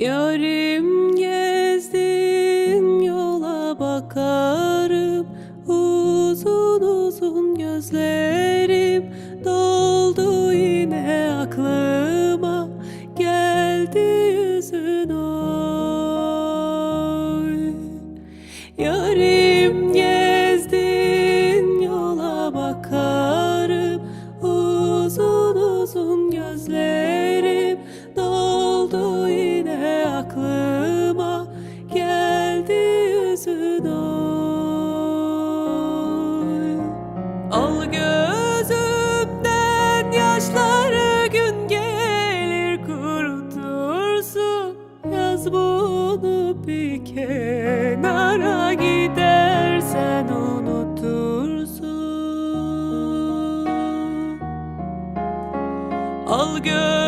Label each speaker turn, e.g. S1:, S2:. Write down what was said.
S1: Yarim gezdim yola bakarım. Uzun uzun gözlerim doldu yine aklıma. Geldi yüzün oy. Yarim Al gözümden yaşları gün gelir kurutursun. Yaz bunu bir kenara gidersen unutursun. Al göz